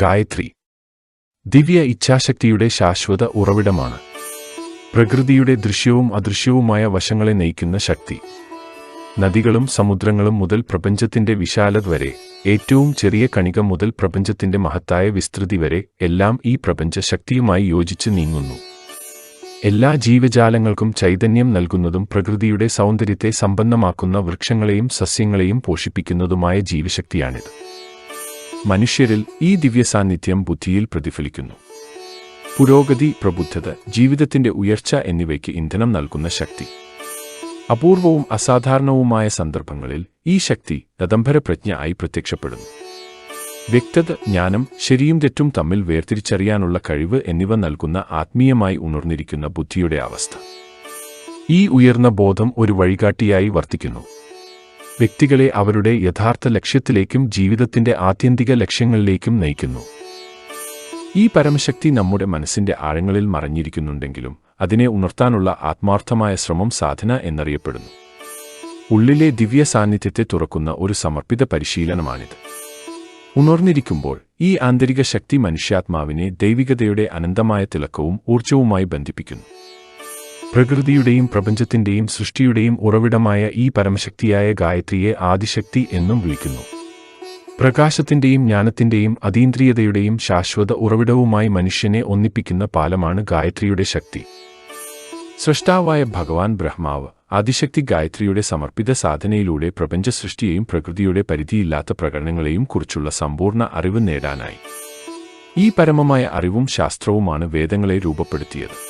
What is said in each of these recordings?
ഗായത്രി. ദിവ്യ ഇച്ഛാശക്തിയുടെ ശാശ്വത ഉറവിടമാണ്. പ്രകൃതിയുടെ ദൃശ്യവും അദൃശ്യവുമായ വശങ്ങളെ നയിക്കുന്ന ശക്തി. നദികളും സമുദ്രങ്ങളും മുതൽ പ്രപഞ്ചത്തിന്റെ വിശാലത വരെ ഏറ്റവും ചെറിയ കണിക മുതൽ പ്രപഞ്ചത്തിന്റെ മഹത്തായ വിസ്തൃതി വരെ എല്ലാം ഈ പ്രപഞ്ച ശക്തിയുമായി യോജിച്ച് നീങ്ങുന്നു. എല്ലാ ജീവജാലങ്ങൾക്കും ചൈതന്യം നൽകുന്നതും പ്രകൃതിയുടെ സൗന്ദര്യത്തെ സമ്പന്നമാക്കുന്ന വൃക്ഷങ്ങളെയും സസ്യങ്ങളെയും പോഷിപ്പിക്കുന്നതുമായ ജീവശക്തിയാണിത്. മനുഷ്യരിൽ ഈ ദിവ്യസാന്നിധ്യം ബുദ്ധിയിൽ പ്രതിഫലിക്കുന്നു. പുരോഗതി പ്രബുദ്ധത ജീവിതത്തിന്റെ ഉയർച്ച എന്നിവയ്ക്ക് ഇന്ധനം നൽകുന്ന ശക്തി. അപൂർവവും അസാധാരണവുമായ സന്ദർഭങ്ങളിൽ ഈ ശക്തി രതംഭര പ്രജ്ഞ ആയി പ്രത്യക്ഷപ്പെടുന്നു. വ്യക്തത ജ്ഞാനം ശരിയും തെറ്റും തമ്മിൽ വേർതിരിച്ചറിയാനുള്ള കഴിവ് എന്നിവ നൽകുന്ന ആത്മീയമായി ഉണർന്നിരിക്കുന്ന ബുദ്ധിയുടെ അവസ്ഥ. ഈ ഉയർന്ന ബോധം ഒരു വഴികാട്ടിയായി വർത്തിക്കുന്നു. വ്യക്തികളെ അവരുടെ യഥാർത്ഥ ലക്ഷ്യത്തിലേക്കും ജീവിതത്തിന്റെ ആത്യന്തിക ലക്ഷ്യങ്ങളിലേക്കും നയിക്കുന്നു. ഈ പരമശക്തി നമ്മുടെ മനസ്സിന്റെ ആഴങ്ങളിൽ മറഞ്ഞിരിക്കുന്നുണ്ടെങ്കിലും അതിനെ ഉണർത്താനുള്ള ആത്മാർത്ഥമായ ശ്രമം സാധന എന്നറിയപ്പെടുന്നു. ഉള്ളിലെ ദിവ്യ സാന്നിധ്യത്തെ തുറക്കുന്ന ഒരു സമർപ്പിത പരിശീലനമാണിത്. ഉണർന്നിരിക്കുമ്പോൾ ഈ ആന്തരിക ശക്തി മനുഷ്യാത്മാവിനെ ദൈവികതയുടെ അനന്തമായ തിളക്കവും ഊർജവുമായി ബന്ധിപ്പിക്കുന്നു. പ്രകൃതിയുടെയും പ്രപഞ്ചത്തിന്റെയും സൃഷ്ടിയുടെയും ഉറവിടമായ ഈ പരമശക്തിയായ ഗായത്രിയെ ആദിശക്തി എന്നും വിളിക്കുന്നു. പ്രകാശത്തിന്റെയും ജ്ഞാനത്തിന്റെയും അതീന്ദ്രിയതയുടെയും ശാശ്വത ഉറവിടവുമായി മനുഷ്യനെ ഒന്നിപ്പിക്കുന്ന പാലമാണ് ഗായത്രിയുടെ ശക്തി. സൃഷ്ടാവായ ഭഗവാൻ ബ്രഹ്മാവ് അതിശക്തി ഗായത്രിയുടെ സമർപ്പിത സാധനയിലൂടെ പ്രപഞ്ച സൃഷ്ടിയെയും പ്രകൃതിയുടെ പരിധിയില്ലാത്ത പ്രകടനങ്ങളെയും കുറിച്ചുള്ള സമ്പൂർണ അറിവ് നേടാനായി. ഈ പരമമായ അറിവും ശാസ്ത്രവുമാണ് വേദങ്ങളെ രൂപപ്പെടുത്തിയത്.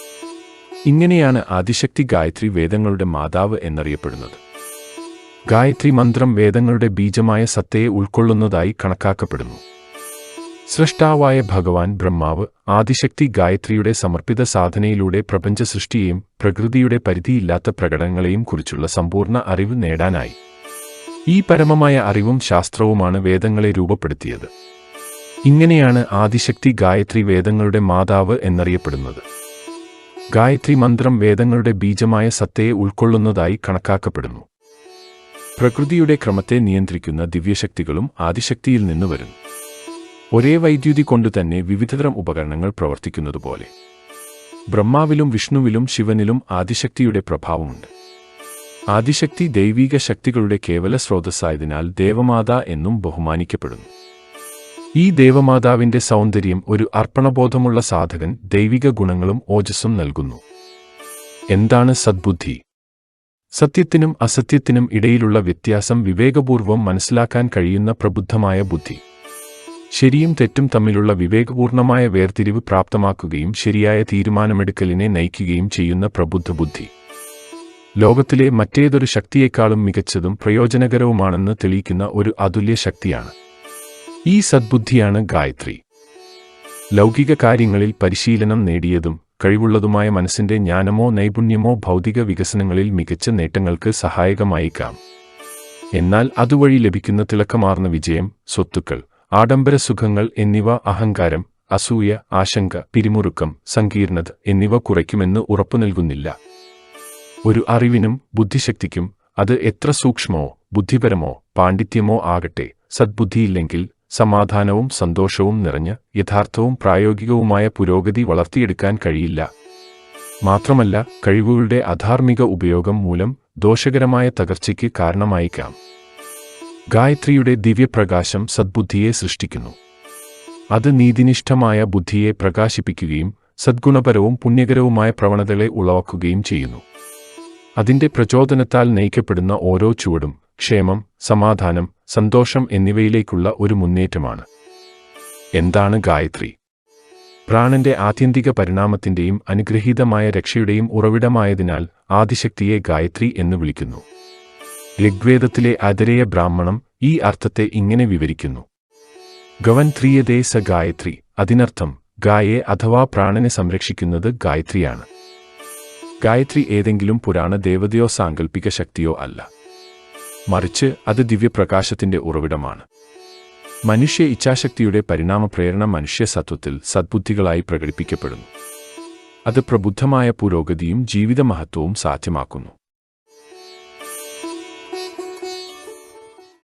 ഇങ്ങനെയാണ് ആദിശക്തി ഗായത്രി വേദങ്ങളുടെ മാതാവ് എന്നറിയപ്പെടുന്നത്. ഗായത്രി മന്ത്രം വേദങ്ങളുടെ ബീജമായ സത്തയെ ഉൾക്കൊള്ളുന്നതായി കണക്കാക്കപ്പെടുന്നു. സൃഷ്ടാവായ ഭഗവാൻ ബ്രഹ്മാവ് ആദിശക്തി ഗായത്രിയുടെ സമർപ്പിത സാധനയിലൂടെ പ്രപഞ്ച സൃഷ്ടിയെയും പ്രകൃതിയുടെ പരിധിയില്ലാത്ത പ്രകടനങ്ങളെയും കുറിച്ചുള്ള സമ്പൂർണ അറിവ് നേടാനായി. ഈ പരമമായ അറിവും ശാസ്ത്രവുമാണ് വേദങ്ങളെ രൂപപ്പെടുത്തിയത്. ഇങ്ങനെയാണ് ആദിശക്തി ഗായത്രി വേദങ്ങളുടെ മാതാവ് എന്നറിയപ്പെടുന്നത്. ഗായത്രി മന്ത്രം വേദങ്ങളുടെ ബീജമായ സത്തയെ ഉൾക്കൊള്ളുന്നതായി കണക്കാക്കപ്പെടുന്നു. പ്രകൃതിയുടെ ക്രമത്തെ നിയന്ത്രിക്കുന്ന ദിവ്യശക്തികളും ആദിശക്തിയിൽ നിന്ന് വരുന്നു. ഒരേ വൈദ്യുതി കൊണ്ടുതന്നെ വിവിധതരം ഉപകരണങ്ങൾ പ്രവർത്തിക്കുന്നതുപോലെ. ബ്രഹ്മാവിലും വിഷ്ണുവിലും ശിവനിലും ആദിശക്തിയുടെ പ്രഭാവമുണ്ട്. ആദിശക്തി ദൈവീക ശക്തികളുടെ കേവല സ്രോതസ്സായതിനാൽ ദേവമാത എന്നും ബഹുമാനിക്കപ്പെടുന്നു. ഈ ദേവമാതാവിന്റെ സൗന്ദര്യം ഒരു അർപ്പണബോധമുള്ള സാധകൻ ദൈവിക ഗുണങ്ങളും ഓജസ്സും നൽകുന്നു. എന്താണ് സദ്ബുദ്ധി? സത്യത്തിനും അസത്യത്തിനും ഇടയിലുള്ള വ്യത്യാസം വിവേകപൂർവം മനസ്സിലാക്കാൻ കഴിയുന്ന പ്രബുദ്ധമായ ബുദ്ധി. ശരിയും തെറ്റും തമ്മിലുള്ള വിവേകപൂർണമായ വേർതിരിവ് പ്രാപ്തമാക്കുകയും ശരിയായ തീരുമാനമെടുക്കലിനെ നയിക്കുകയും ചെയ്യുന്ന പ്രബുദ്ധ ബുദ്ധി. ലോകത്തിലെ മറ്റേതൊരു ശക്തിയേക്കാളും മികച്ചതും പ്രയോജനകരവുമാണെന്ന് തെളിയിക്കുന്ന ഒരു അതുല്യ ശക്തിയാണ്. ഈ സദ്ബുദ്ധിയാണ് ഗായത്രി. ലൗകിക കാര്യങ്ങളിൽ പരിശീലനം നേടിയതും കഴിവുള്ളതുമായ മനസ്സിന്റെ ജ്ഞാനമോ നൈപുണ്യമോ ഭൗതിക വികസനങ്ങളിൽ മികച്ച നേട്ടങ്ങൾക്ക് സഹായകമായേക്കാം. എന്നാൽ അതുവഴി ലഭിക്കുന്ന തിളക്കമാർന്ന വിജയം സ്വത്തുക്കൾ ആഡംബര സുഖങ്ങൾ എന്നിവ അഹങ്കാരം അസൂയ ആശങ്ക പിരിമുറുക്കം സങ്കീർണത എന്നിവ കുറയ്ക്കുമെന്ന് ഉറപ്പു നൽകുന്നില്ല. ഒരു അറിവിനും ബുദ്ധിശക്തിക്കും അത് എത്ര സൂക്ഷ്മമോ ബുദ്ധിപരമോ പാണ്ഡിത്യമോ ആകട്ടെ സദ്ബുദ്ധിയില്ലെങ്കിൽ സമാധാനവും സന്തോഷവും നിറഞ്ഞ് യഥാർത്ഥവും പ്രായോഗികവുമായ പുരോഗതി വളർത്തിയെടുക്കാൻ കഴിയില്ല. മാത്രമല്ല കഴിവുകളുടെ അധാർമിക ഉപയോഗം മൂലം ദോഷകരമായ തകർച്ചയ്ക്ക് കാരണമായേക്കാം. ഗായത്രിയുടെ ദിവ്യപ്രകാശം സദ്ബുദ്ധിയെ സൃഷ്ടിക്കുന്നു. അത് നീതിനിഷ്ഠമായ ബുദ്ധിയെ പ്രകാശിപ്പിക്കുകയും സദ്ഗുണപരവും പുണ്യകരവുമായ പ്രവണതകളെ ഉളവാക്കുകയും ചെയ്യുന്നു. അതിന്റെ പ്രചോദനത്താൽ നയിക്കപ്പെടുന്ന ഓരോ ചുവടും ക്ഷേമം സമാധാനം സന്തോഷം എന്നിവയിലേക്കുള്ള ഒരു മുന്നേറ്റമാണ്. എന്താണ് ഗായത്രി? പ്രാണന്റെ ആത്യന്തിക പരിണാമത്തിന്റെയും അനുഗ്രഹീതമായ രക്ഷയുടെയും ഉറവിടമായതിനാൽ ആദിശക്തിയെ ഗായത്രി എന്ന് വിളിക്കുന്നു. ഋഗ്വേദത്തിലെ അതരേയ ബ്രാഹ്മണം ഈ അർത്ഥത്തെ ഇങ്ങനെ വിവരിക്കുന്നു. ഗവൻ ത്രിയതേ സ ഗായത്രി അതിനർത്ഥം ഗായെ അഥവാ പ്രാണനെ സംരക്ഷിക്കുന്നത് ഗായത്രിയാണ്. ഗായത്രി ഏതെങ്കിലും പുരാണ ദേവതയോ സാങ്കൽപ്പിക ശക്തിയോ അല്ല. മറിച്ച് അത് ദിവ്യപ്രകാശത്തിന്റെ ഉറവിടമാണ്. മനുഷ്യ ഇച്ഛാശക്തിയുടെ പരിണാമ പ്രേരണ മനുഷ്യ സത്വത്തിൽ സദ്ബുദ്ധികളായി പ്രകടിപ്പിക്കപ്പെടുന്നു. അത് പ്രബുദ്ധമായ പുരോഗതിയും ജീവിതമഹത്വവും സാധ്യമാക്കുന്നു.